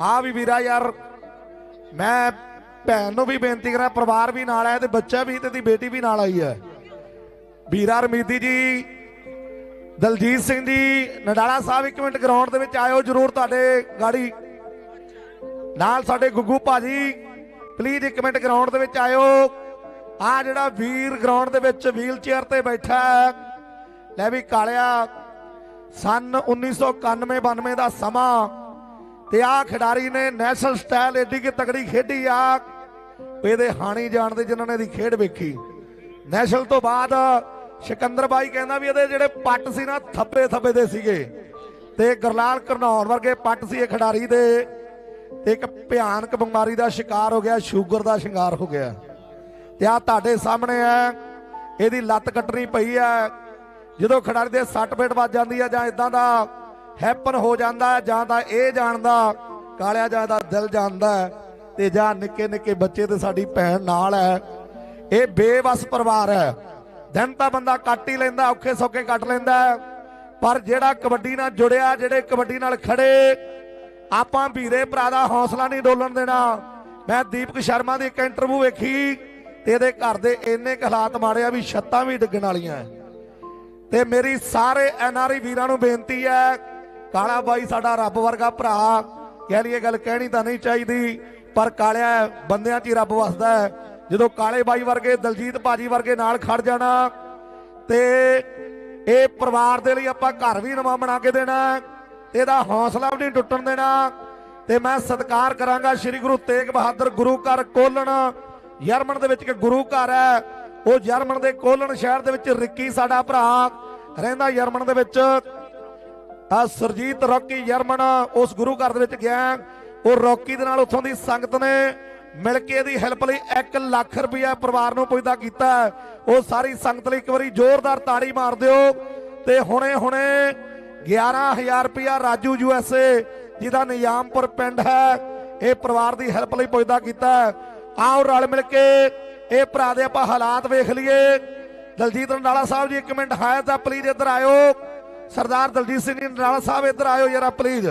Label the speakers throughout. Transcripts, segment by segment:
Speaker 1: ਆ ਵੀ ਵੀਰਾ ਯਾਰ, ਮੈਂ ਭੈਣ ਨੂੰ ਵੀ ਬੇਨਤੀ ਕਰਾਂ, ਪਰਿਵਾਰ ਵੀ ਨਾਲ ਆਇਆ ਤੇ ਬੱਚਾ ਵੀ ਤੇ ਦੀ ਬੇਟੀ ਵੀ ਨਾਲ ਆਈ ਹੈ। ਵੀਰਾ ਰਮੀਦੀ ਜੀ, ਦਲਜੀਤ ਸਿੰਘ ਜੀ, ਨਡਾਲਾ ਸਾਹਿਬ ਇੱਕ ਮਿੰਟ ਗਰਾਊਂਡ ਦੇ ਵਿੱਚ ਆਇਓ, ਜਰੂਰ ਤੁਹਾਡੇ ਗਾੜੀ ਨਾਲ ਸਾਡੇ ਗੁੱਗੂ ਭਾਜੀ ਪਲੀਜ਼ ਇੱਕ ਮਿੰਟ ਗਰਾਊਂਡ ਦੇ ਵਿੱਚ ਆਇਓ। ਆ ਜਿਹੜਾ ਵੀਰ ਗਰਾਊਂਡ ਦੇ ਵਿੱਚ ਵੀਲ ਚੇਅਰ ਤੇ ਬੈਠਾ ਲੈ ਵੀ ਕਾਲਿਆ, ਸਨ 1991 92 ਦਾ ਸਮਾਂ। ਤੇ ਆ ਖਿਡਾਰੀ ਨੇ ਨੈਸ਼ਨਲ ਸਟਾਈਲ ਏਡੀ ਕਿ ਤਕੜੀ ਖੇਡੀ ਆ। ਇਹਦੇ ਹਾਣੀ ਜਾਣਦੇ ਜਿਨ੍ਹਾਂ ਨੇ ਇਹਦੀ ਖੇਡ ਵੇਖੀ। ਨੈਸ਼ਨਲ ਤੋਂ ਬਾਅਦ ਸਿਕੰਦਰ ਬਾਈ ਕਹਿੰਦਾ ਵੀ ਇਹਦੇ ਜਿਹੜੇ ਪੱਟ ਸੀ ਨਾ, ਥੱਬੇ ਥੱਬੇ ਦੇ ਸੀਗੇ। ਤੇ ਗੁਰਲਾਲ ਕਰਨੌਰ ਵਰਗੇ ਪੱਟ ਸੀ ਇਹ ਖਿਡਾਰੀ ਦੇ। ਤੇ ਇੱਕ ਭਿਆਨਕ ਬਿਮਾਰੀ ਦਾ ਸ਼ਿਕਾਰ ਹੋ ਗਿਆ, ਸ਼ੂਗਰ ਦਾ ਸ਼ਿੰਗਾਰ ਹੋ ਗਿਆ। ਤੇ ਆ ਤੁਹਾਡੇ ਸਾਹਮਣੇ ਹੈ, ਇਹਦੀ ਲੱਤ ਕੱਟਣੀ ਪਈ ਹੈ। ਜਦੋਂ ਖਿਡਾਰੀ ਦੇ ਸੱਟ ਫੇਟ ਵੱਜ ਜਾਂਦੀ ਹੈ ਜਾਂ ਇਦਾਂ ਦਾ ਹੈਪਨ ਹੋ ਜਾਂਦਾ ਜਾਂ ਤਾਂ ਇਹ ਜਾਣਦਾ, ਕਾਲਿਆ ਜਾਂ ਦਾ ਦਿਲ ਜਾਣਦਾ ਤੇ ਜਾਂ ਨਿੱਕੇ ਨਿੱਕੇ ਬੱਚੇ ਤੇ ਸਾਡੀ ਭੈਣ ਨਾਲ ਹੈ। ਇਹ ਬੇਵਸ ਪਰਿਵਾਰ ਹੈ। ਦਿਨ ਤਾਂ ਬੰਦਾ ਕੱਟ ਹੀ ਲੈਂਦਾ, ਔਖੇ ਸੌਖੇ ਕੱਟ ਲੈਂਦਾ ਪਰ ਜਿਹੜਾ ਕਬੱਡੀ ਨਾਲ ਜੁੜਿਆ, ਜਿਹੜੇ ਕਬੱਡੀ ਨਾਲ ਖੜੇ, ਆਪਾਂ ਵੀਰੇ ਭਰਾ ਦਾ ਹੌਸਲਾ ਨਹੀਂ ਡੋਲਣ ਦੇਣਾ। ਮੈਂ ਦੀਪਕ ਸ਼ਰਮਾ ਦੀ ਇੱਕ ਇੰਟਰਵਿਊ ਵੇਖੀ, ਤੇ ਇਹਦੇ ਘਰ ਦੇ ਇੰਨੇ ਕੁ ਹਾਲਾਤ ਮਾੜੇ ਆ ਵੀ ਛੱਤਾਂ ਵੀ ਡਿੱਗਣ ਵਾਲੀਆਂ ਤੇ ਮੇਰੀ ਸਾਰੇ ਐਨਆਰਆਈ ਵੀਰਾਂ ਨੂੰ ਬੇਨਤੀ ਹੈ ਕਾਲਾ ਬਾਈ ਸਾਡਾ ਰੱਬ ਵਰਗਾ ਭਰਾ। ਕਹਿ ਲਈਏ ਗੱਲ ਕਹਿਣੀ ਤਾਂ ਨਹੀਂ ਚਾਹੀਦੀ, ਪਰ ਕਾਲਿਆ ਬੰਦਿਆਂ 'ਚ ਹੀ ਰੱਬ ਵਸਦਾ ਹੈ। ਜਦੋਂ ਕਾਲੇ ਬਾਈ ਵਰਗੇ, ਦਲਜੀਤ ਭਾਜੀ ਵਰਗੇ ਨਾਲ ਖੜ ਜਾਣਾ ਤੇ ਇਹ ਪਰਿਵਾਰ ਦੇ ਲਈ ਆਪਾਂ ਘਰ ਵੀ ਨਵਾਂ ਬਣਾ ਕੇ ਦੇਣਾ, ਇਹਦਾ ਹੌਸਲਾ ਵੀ ਨਹੀਂ ਟੁੱਟਣ ਦੇਣਾ। ਤੇ ਮੈਂ ਸਤਿਕਾਰ ਕਰਾਂਗਾ ਸ੍ਰੀ ਗੁਰੂ ਤੇਗ ਬਹਾਦਰ ਗੁਰੂ ਘਰ ਕੋਲਣ। ਜਰਮਨ ਦੇ ਵਿੱਚ ਇੱਕ ਗੁਰੂ ਘਰ ਹੈ। ਉਹ ਜਰਮਨ ਦੇ ਕੋਲਣ ਸ਼ਹਿਰ ਦੇ ਵਿੱਚ ਰਿੱਕੀ ਸਾਡਾ ਭਰਾ ਰਹਿੰਦਾ ਯਰਮਨ ਦੇ ਵਿੱਚ। ਆ ਸਰਜੀਤ ਰੌਕੀ ਜਰਮਨ ਉਸ ਗੁਰੂ ਘਰ ਦੇ ਵਿੱਚ ਗਿਆ ਉਹ ਰੌਕੀ ਦੇ ਨਾਲ ਉੱਥੋਂ ਦੀ ਸੰਗਤ ਨੇ ਮਿਲ ਕੇ ਇਹਦੀ ਹੈਲਪ ਲਈ 1 ਲੱਖ ਰੁਪਇਆ ਪਰਿਵਾਰ ਨੂੰ ਪੁੱਜਦਾ ਕੀਤਾ ਉਹ ਸਾਰੀ ਸੰਗਤ ਲਈ ਇੱਕ ਵਾਰੀ ਜ਼ੋਰਦਾਰ ਤਾੜੀ ਮਾਰ ਦਿਓ। ਤੇ ਹੁਣੇ ਹੁਣੇ 11000 ਰੁਪਇਆ ਰਾਜੂ ਯੂਐਸਏ ਜਿਹਦਾ ਨਿਯਾਮਪੁਰ ਪਿੰਡ ਹੈ, ਇਹ ਪਰਿਵਾਰ ਦੀ ਹੈਲਪ ਲਈ ਪੁੱਜਦਾ ਕੀਤਾ ਆਓ ਰਲ ਮਿਲ ਕੇ ਇਹ ਭਰਾ ਦੇ ਆਪਾਂ ਹਾਲਾਤ ਵੇਖ ਲਈਏ। ਦਲਜੀਤ ਰੰਡਾਲਾ ਸਾਹਿਬ ਜੀ, ਇੱਕ ਮਿੰਟ ਹੈ ਤਾਂ ਪਲੀਜ਼ ਇੱਧਰ ਆਇਓ। ਸਰਦਾਰ ਦਲਜੀਤ ਸਿੰਘ ਜੀ ਰੰਡਾਲਾ ਸਾਹਿਬ ਇੱਧਰ ਆਇਓ ਜਰਾ ਪਲੀਜ਼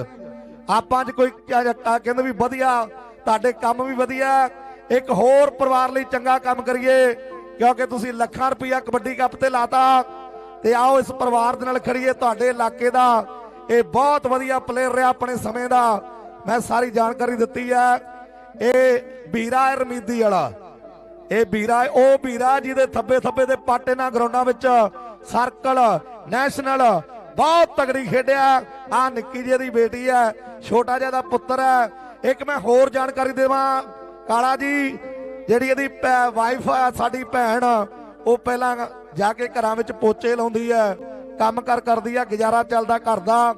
Speaker 1: ਆਪਾਂ 'ਚ ਕੋਈ ਕਹਿੰਦੇ ਵੀ ਵਧੀਆ ਤੁਹਾਡੇ ਕੰਮ ਵੀ ਵਧੀਆ। ਇੱਕ ਹੋਰ ਪਰਿਵਾਰ ਲਈ ਚੰਗਾ ਕੰਮ ਕਰੀਏ ਕਿਉਂਕਿ ਤੁਸੀਂ ਲੱਖਾਂ ਰੁਪਈਆ ਕਬੱਡੀ ਕੱਪ ਤੇ ਲਾਤਾ। ਤੇ ਆਓ ਇਸ ਪਰਿਵਾਰ ਦੇ ਨਾਲ ਖੜੀਏ ਤੁਹਾਡੇ ਇਲਾਕੇ ਦਾ। ਇਹ ਬਹੁਤ ਵਧੀਆ ਪਲੇਅਰ ਰਿਹਾ ਆਪਣੇ ਸਮੇਂ ਦਾ। ਮੈਂ ਸਾਰੀ ਜਾਣਕਾਰੀ ਦਿੱਤੀ ਹੈ। ਇਹ ਵੀਰਾ ਹੈ ਰਮੀਦੀ ਵਾਲਾ। ਇਹ ਵੀਰਾ ਹੈ, ਉਹ ਵੀਰਾ ਜਿਹਦੇ ਥੱਬੇ ਥੱਬੇ ਦੇ ਪਾਟੇ ਨਾਲ ਗਰਾਊਂਡਾਂ ਵਿੱਚ ਸਰਕਲ ਨੈਸ਼ਨਲ ਬਹੁਤ ਤਗੜੀ ਖੇਡਿਆ। ਆ ਨਿੱਕੀ ਜਿਹੀ ਦੀ ਬੇਟੀ ਹੈ, ਛੋਟਾ ਜਿਹਾ ਦਾ ਪੁੱਤਰ ਹੈ। ਇੱਕ ਮੈਂ ਹੋਰ ਜਾਣਕਾਰੀ ਦੇਵਾਂ, ਕਾਲਾ ਜੀ, ਜਿਹੜੀ ਇਹਦੀ ਵਾਈਫ ਹੈ, ਸਾਡੀ ਭੈਣ, ਉਹ ਪਹਿਲਾਂ ਜਾ ਕੇ ਘਰਾਂ ਵਿੱਚ ਪੋਚੇ ਲਾਉਂਦੀ ਹੈ, ਕੰਮ ਕਰ ਕਰਦੀ ਹੈ, ਗੁਜ਼ਾਰਾ ਚੱਲਦਾ ਘਰ ਦਾ,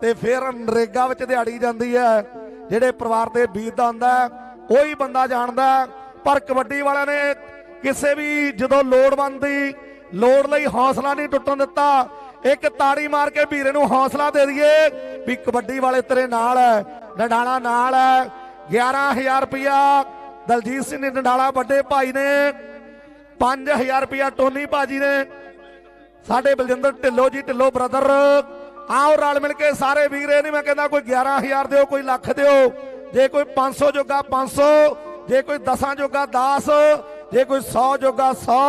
Speaker 1: ਤੇ ਫਿਰ ਨਰੇਗਾ ਵਿੱਚ ਦਿਹਾੜੀ ਜਾਂਦੀ ਹੈ, ਜਿਹੜੇ ਪਰਿਵਾਰ ਤੇ ਬੀਤਦਾ ਹੁੰਦਾ ਕੋਈ ਬੰਦਾ ਜਾਣਦਾ ਪਰ ਕਬੱਡੀ ਵਾਲਿਆਂ ਨੇ ਕਿਸੇ ਵੀ ਜਦੋਂ ਲੋੜਵੰਦ ਦੀ ਲੋੜ ਲਈ ਹੌਸਲਾ ਨਹੀਂ ਟੁੱਟਣ ਦਿੱਤਾ ਇੱਕ ਤਾੜੀ ਮਾਰ ਕੇ ਵੀਰੇ ਨੂੰ ਹੌਸਲਾ ਦੇ ਦਈਏ ਵੀ ਕਬੱਡੀ ਵਾਲੇ ਤੇਰੇ ਨਾਲ ਹੈ, ਨਡਾਲਾ ਨਾਲ ਹੈ। 11000 ਰੁਪਇਆ ਦਲਜੀਤ ਸਿੰਘ ਨਡਾਲਾ ਵੱਡੇ ਭਾਈ ਨੇ 5000 ਰੁਪਇਆ ਟੋਨੀ ਭਾਜੀ ਨੇ। ਸਾਡੇ ਬਲਜਿੰਦਰ ਢਿੱਲੋਂ ਜੀ, ਢਿੱਲੋਂ ਬ੍ਰਦਰ ਆਓ ਰਲ ਮਿਲ ਕੇ ਸਾਰੇ ਵੀਰੇ ਨਹੀਂ ਮੈਂ ਕਹਿੰਦਾ ਕੋਈ 11000 ਦਿਓ, ਕੋਈ ਲੱਖ ਦਿਓ। ਜੇ ਕੋਈ 500 ਜੋਗਾ 500 ਜੇ ਕੋਈ 10 ਜੋਗਾ 10 ਜੇ ਕੋਈ 100 ਜੋਗਾ 100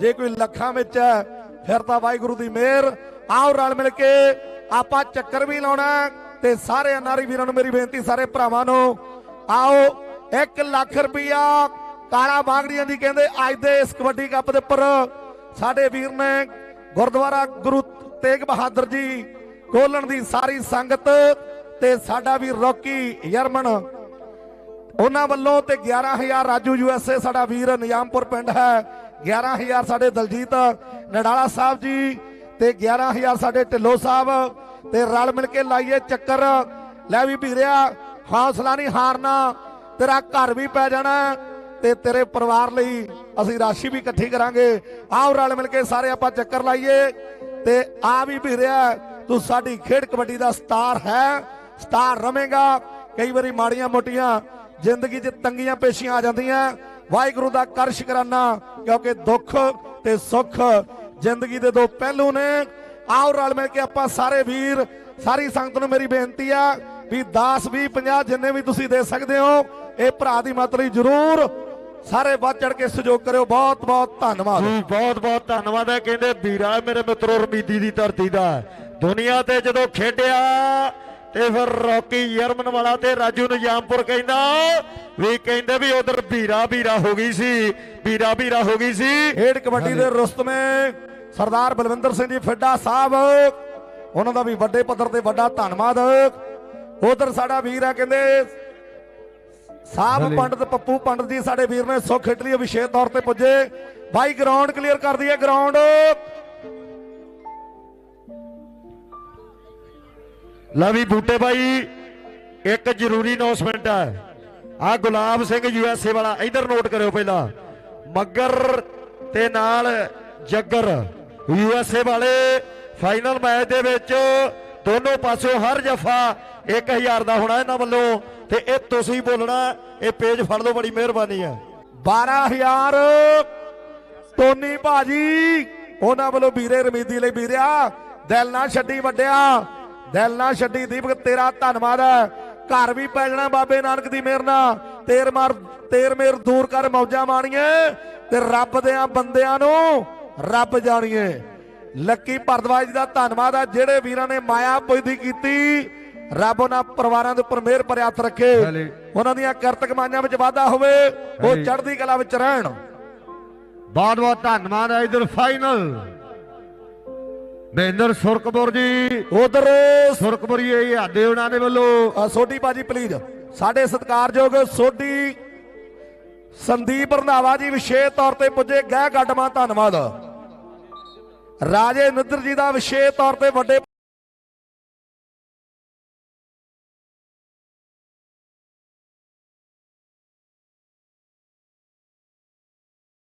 Speaker 1: ਜੇ ਕੋਈ ਲੱਖਾਂ ਵਿੱਚ ਹੈ ਫਿਰ ਤਾਂ ਵਾਹਿਗੁਰੂ ਦੀ ਮਿਹਰ। ਆਓ ਰਲ ਮਿਲ ਕੇ ਆਪਾਂ ਚੱਕਰ ਵੀ ਲਾਉਣਾ ਤੇ ਸਾਰੇ ਅਨਾਰੀ ਵੀਰਾਂ ਨੂੰ ਮੇਰੀ ਬੇਨਤੀ, ਸਾਰੇ ਭਰਾਵਾਂ ਨੂੰ। ਆਓ 1 ਲੱਖ ਰੁਪਇਆ ਕਾਲਾ ਬਾਗੜੀਆਂ ਦੀ ਕਹਿੰਦੇ, ਅੱਜ ਦੇ ਇਸ ਕਬੱਡੀ ਕੱਪ ਦੇ ਉੱਪਰ ਸਾਡੇ ਵੀਰ ਨੇ ਗੁਰਦੁਆਰਾ ਗੁਰੂ ਤੇਗ ਬਹਾਦਰ ਜੀ ਕੋਲਣ ਦੀ ਸਾਰੀ ਸੰਗਤ ਤੇ ਸਾਡਾ ਵੀਰ ਰੌਕੀ ਯਰਮਨ। ਉਹਨਾਂ ਵੱਲੋਂ ਤੇ 11000 ਰਾਜੂ ਯੂਐਸਏ ਸਾਡਾ ਵੀਰ ਨਿਯਾਮਪੁਰ ਪਿੰਡ ਹੈ। 11000 ਸਾਡੇ ਦਲਜੀਤ ਨਡਾਲਾ ਸਾਹਿਬ ਜੀ ਤੇ 11000 ਸਾਡੇ ਢਿੱਲੋਂ ਸਾਹਿਬ ਤੇ ਰਲ ਮਿਲ ਕੇ ਲਾਈਏ ਚੱਕਰ। ਲੈ ਵੀ ਵੀਰਿਆ ਹੌਸਲਾ ਨਹੀਂ ਹਾਰਨਾ, ਤੇਰਾ ਘਰ ਵੀ ਪੈ ਜਾਣਾ ਤੇ ਤੇਰੇ ਪਰਿਵਾਰ ਲਈ ਅਸੀਂ ਰਾਸ਼ੀ ਵੀ ਇਕੱਠੀ ਕਰਾਂਗੇ। ਆਓ ਰਲ ਮਿਲ ਕੇ ਸਾਰੇ ਆਪਾਂ ਚੱਕਰ ਲਾਈਏ ਤੇ ਆ ਵੀ ਵੀਰਿਆ ਤੂੰ ਸਾਡੀ ਖੇਡ ਕਬੱਡੀ ਦਾ ਸਟਾਰ ਹੈ, ਸਟਾਰ ਰਵੇਂਗਾ। ਕਈ ਵਾਰੀ ਮਾੜੀਆਂ ਮੋਟੀਆਂ ਜ਼ਿੰਦਗੀ 'ਚ ਤੰਗੀਆਂ ਪੇਸ਼ੀਆਂ ਆ ਜਾਂਦੀਆਂ। ਵਾਹਿਗੁਰੂ ਦਾ ਕਰ ਸ਼ੁਕਰਾਨਾ, ਕਿਉਂਕਿ ਦੁੱਖ ਤੇ ਸੁੱਖ ਜ਼ਿੰਦਗੀ ਦੇ ਦੋ ਪਹਿਲੂ ਨੇ। ਆਓ ਰਲ ਮਿਲ ਕੇ ਆਪਾਂ ਸਾਰੇ ਵੀਰ, ਸਾਰੀ ਸੰਗਤ ਨੂੰ ਮੇਰੀ ਬੇਨਤੀ ਆ ਵੀ 10 20 50 ਜਿੰਨੇ ਵੀ ਤੁਸੀਂ ਦੇ ਸਕਦੇ ਹੋ, ਇਹ ਭਰਾ ਦੀ ਮਦਦ ਲਈ ਜਰੂਰ ਸਾਰੇ ਵੱਧ ਚੜ ਕੇ ਸਹਿਯੋਗ ਕਰਿਓ। ਬਹੁਤ ਬਹੁਤ ਧੰਨਵਾਦ।
Speaker 2: ਜੀ, ਬਹੁਤ ਬਹੁਤ ਧੰਨਵਾਦ ਹੈ। ਕਹਿੰਦੇ, ਵੀਰਾ ਮੇਰੇ ਮਿੱਤਰੋ, ਰਮੀਦੀ ਦੀ ਧਰਤੀ ਦਾ। ਦੁਨੀਆ ਤੇ ਜਦੋਂ ਖੇਡਿਆ ਤੇ ਫਿਰ ਰੌਕੀ ਯਰਮਨ ਵਾਲਾ ਤੇ ਰਾਜੂ ਨਿਜਾਮਪੁਰ ਕਹਿੰਦਾ ਵੀ ਕਹਿੰਦੇ ਵੀ ਉਧਰ ਵੀਰਾ ਵੀਰਾ ਹੋ ਗਈ ਸੀ ਵੀਰਾ ਵੀਰਾ ਹੋ ਗਈ ਸੀ।
Speaker 1: ਖੇਡ ਕਬੱਡੀ ਦੇ ਰੁਸਤਮੇ ਸਰਦਾਰ ਬਲਵਿੰਦਰ ਸਿੰਘ ਜੀ ਫਿੱਡਾ ਸਾਹਿਬ ਉਹਨਾਂ ਦਾ ਵੀ ਵੱਡੇ ਪੱਧਰ ਤੇ ਵੱਡਾ ਧੰਨਵਾਦ। ਉਧਰ ਸਾਡਾ ਵੀਰ ਆ ਕਹਿੰਦੇ ਸਾਹਿਬ ਪੰਡਤ ਪੱਪੂ ਪੰਡਤ ਜੀ ਸਾਡੇ ਵੀਰ ਨੇ ਸੁੱਖ ਇਟਲੀ ਵਿਸ਼ੇਸ਼ ਤੌਰ ਤੇ ਪੁੱਜੇ। ਬਾਈ ਗਰਾਊਂਡ ਕਲੀਅਰ ਕਰ ਦਈਏ ਗਰਾਊਂਡ
Speaker 2: ਲਵੀ ਬੂਟੇ ਬਾਈ, ਇੱਕ ਜ਼ਰੂਰੀ ਅਨਾਉਂਸਮੈਂਟ ਹੈ। ਆ ਗੁਲਾਬ ਸਿੰਘ ਯੂਐਸਏ ਵਾਲਾ, ਇਧਰ ਨੋਟ ਕਰਿਓ ਪਹਿਲਾਂ। ਮੱਗਰ ਤੇ ਨਾਲ ਜੱਗਰ ਯੂਐਸਏ ਵਾਲੇ ਫਾਈਨਲ ਮੈਚ ਦੇ ਵਿੱਚ ਦੋਨੋਂ ਪਾਸਿਓਂ ਹਰ ਜਫਾ 1000 ਦਾ ਹੋਣਾ ਇਹਨਾਂ ਵੱਲੋਂ। ਤੇ ਇਹ ਤੁਸੀਂ ਬੋਲਣਾ, ਇਹ ਪੇਜ ਫੜ ਲਓ, ਬੜੀ ਮਿਹਰਬਾਨੀ ਹੈ।
Speaker 1: 12000 ਟੋਨੀ ਭਾਜੀ, ਉਹਨਾਂ ਵੱਲੋਂ ਵੀਰੇ ਰਮੀਦੀ ਲਈ ਵੀਰਿਆ, ਦਿਲ ਨਾ ਛੱਡੀ ਵੱਡਿਆ। ਦਿਲ ਨਾ ਛੱਡੀ ਦੀਪਕ ਤੇਰਾ ਧੰਨਵਾਦ ਹੈ ਘਰ ਵੀ ਪੈ ਜਾਣਾ ਬਾਬੇ ਨਾਨਕ ਦੀ ਮਿਹਰ ਨਾਲ ਤੇਰ ਮਾਰ ਤੇਰ ਮੇਰ ਦੂਰ ਕਰ ਮੌਜਾਂ ਮਾਣੀਏ ਤੇ ਰੱਬ ਦੇਆਂ ਬੰਦਿਆਂ ਨੂੰ ਰੱਬ ਜਾਣੀਏ ਲੱਕੀ ਭਰਦਵਾਜ ਦਾ ਧੰਨਵਾਦ ਹੈ ਜਿਹੜੇ ਵੀਰਾਂ ਨੇ ਮਾਇਆ ਪੁੱਜਦੀ ਕੀਤੀ ਰੱਬ ਉਹਨਾਂ ਪਰਿਵਾਰਾਂ ਦੇ ਉੱਪਰ ਮਿਹਰ ਹੱਥ ਰੱਖੇ। ਉਹਨਾਂ ਦੀਆਂ ਕਿਰਤ ਕਮਾਈਆਂ ਵਿੱਚ ਵਾਧਾ ਹੋਵੇ ਉਹ। ਚੜ੍ਹਦੀ ਕਲਾ ਵਿੱਚ ਰਹਿਣ
Speaker 2: ਬਹੁਤ ਬਹੁਤ ਧੰਨਵਾਦ ਹੈ ਇਧਰ ਫਾਈਨਲ ਮਹਿੰਦਰ ਸੁਰਕਪੁਰ ਜੀ,
Speaker 1: ਉਧਰ
Speaker 2: ਸੁਰਕਪੁਰੀ ਇਹ ਆਦੇ ਉਹਨਾਂ ਦੇ ਵੱਲੋਂ।
Speaker 1: ਸੋਢੀ ਬਾਜੀ ਪਲੀਜ਼ ਸਾਡੇ ਸਤਿਕਾਰਯੋਗ ਸੋਢੀ ਸੰਦੀਪ ਰੰਧਾਵਾ ਜੀ ਵਿਸ਼ੇਸ਼ ਤੌਰ ਤੇ ਪੁੱਜੇ, ਗਹਿ ਗੱਡਮਾ, ਧੰਨਵਾਦ। ਰਾਜੇ ਨਿੱਦਰ ਜੀ ਦਾ ਵਿਸ਼ੇਸ਼ ਤੌਰ ਤੇ ਵੱਡੇ